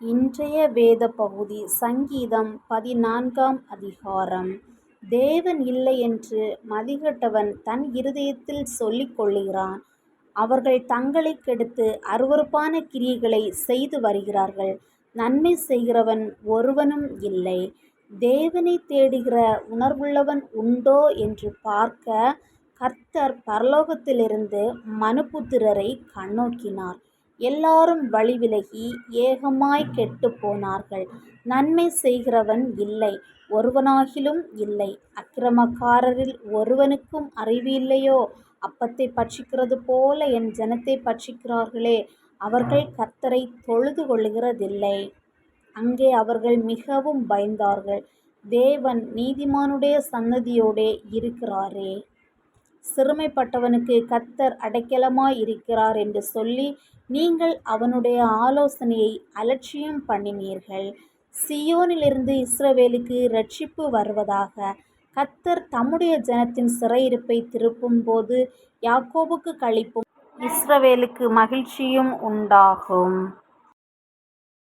இன்றைய வேத பகுதி சங்கீதம் பதினான்காம் அதிகாரம். தேவன் இல்லை என்று மதிகட்டவன் தன் இருதயத்தில் சொல்லிக் கொள்கிறான் அவர்கள் தங்களை கெடுத்து அருவருப்பான கிரியைகளை செய்து வருகிறார்கள். நன்மை செய்கிறவன் ஒருவனும் இல்லை. தேவனை தேடுகிற உணர்வுள்ளவன் உண்டோ என்று பார்க்க கர்த்தர் பரலோகத்திலிருந்து மனுபுத்திரரை கண்ணோக்கினார். எல்லாரும் வழி விலகி ஏகமாய் கெட்டுப் போனார்கள். நன்மை செய்கிறவன் இல்லை ஒருவனாகிலும் இல்லை. அக்கிரமக்காரரில் ஒருவனுக்கும் அறிவு இல்லையோ? அப்பத்தை பட்சிக்கிறது போல என் ஜனத்தை பட்சிக்கிறார்களே அவர்கள் கர்த்தரை தொழுது கொள்ளுகிறதில்லை. அங்கே அவர்கள் மிகவும் பயந்தார்கள். தேவன் நீதிமானுடைய சன்னதியோடே இருக்கிறாரே. சிறுமைப்பட்டவனுக்கு கத்தர் அடைக்கலமாய் இருக்கிறார் என்று சொல்லி நீங்கள் அவனுடைய ஆலோசனையை அலட்சியம் பண்ணினீர்கள். சியோனிலிருந்து இஸ்ரவேலுக்கு ரட்சிப்பு வருவதாக கத்தர் தம்முடைய ஜனத்தின் சிறையிருப்பை திருப்பும் போது யாக்கோபுக்கு கழிப்பும் இஸ்ரவேலுக்கு மகிழ்ச்சியும் உண்டாகும்.